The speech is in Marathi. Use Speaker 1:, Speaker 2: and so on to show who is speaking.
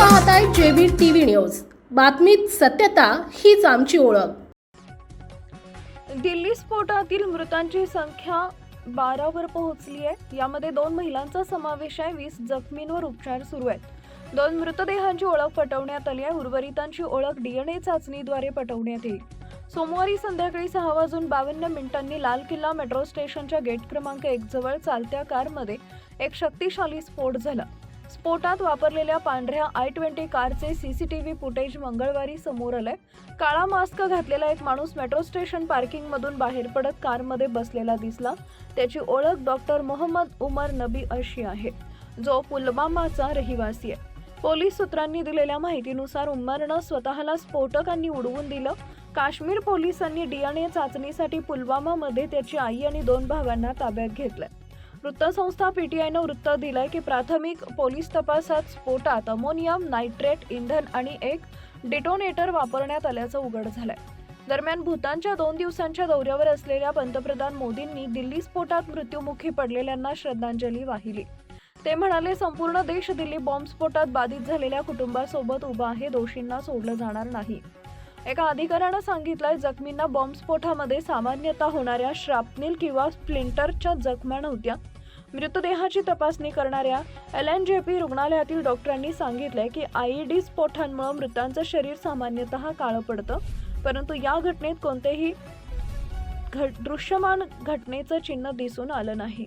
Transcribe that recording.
Speaker 1: पाहताय जेबी टीव्ही न्यूज. बातमीत सत्यता हीच आमची ओळख.
Speaker 2: दिल्ली स्फोटातील मृतांची संख्या बारावर पोहोचली आहे. यामध्ये दोन महिलांचा समावेश आहे. वीस जखमींवर उपचार सुरू आहेत. दोन मृतदेहांची ओळख पटवण्यात आली आहे. उर्वरितांची ओळख डीएनए चाचणीद्वारे पटवण्यात येईल. सोमवारी संध्याकाळी सहा वाजून बावन्न मिनिटांनी लाल किल्ला मेट्रो स्टेशनच्या गेट क्रमांक एक जवळ चालत्या कारमध्ये एक शक्तिशाली स्फोट झाला. स्फोटात वापरलेल्या पांढऱ्या आय ट्वेंटी कारचे सीसीटीव्ही फुटेज मंगळवारी समोर आलंय. काळा मास्क घातलेला एक माणूस मेट्रो स्टेशन पार्किंग मधून बाहेर पडत कारमध्ये बसलेला दिसला. त्याची ओळख डॉक्टर मोहम्मद उमर नबी अशी आहे. जो पुलवामाचा रहिवासी आहे. पोलीस सूत्रांनी दिलेल्या माहितीनुसार उमरनं स्वतःला स्फोटकांनी उडवून दिलं. काश्मीर पोलिसांनी डीएनए चाचणीसाठी पुलवामामध्ये त्याची आई आणि दोन भावांना ताब्यात घेतलंय. वृत्तसंस्था पीटीआयनं वृत्त दिलंय की प्राथमिक पोलीस तपासात स्फोटात अमोनियम नायट्रेट इंधन आणि एक डिटोनेटर वापरण्यात आल्याचं उघड झालंय. दरम्यान भूतानच्या दोन दिवसांच्या दौऱ्यावर असलेल्या पंतप्रधान मोदींनी दिल्ली स्फोटात मृत्युमुखी पडलेल्यांना श्रद्धांजली वाहिली. ते म्हणाले संपूर्ण देश दिल्ली बॉम्बस्फोटात बाधित झालेल्या कुटुंबासोबत उभा आहे दोषींना सोडलं जाणार नाही. एका अधिकाऱ्यानं सांगितलंय जखमींना बॉम्बस्फोटामध्ये सामान्यतः होणाऱ्या श्रापनिल किंवा स्प्लिंटरच्या जखमा नव्हत्या. मृतदेहाची तपासणी करणाऱ्या एल एन जे पी रुग्णालयातील डॉक्टरांनी सांगितलंय की आय डी स्फोटांमुळे मृतांचं शरीर सामान्यतः काळं पडतं. परंतु या घटनेत कोणतेही घट दृश्यमान घटनेचं चिन्ह दिसून आलं नाही.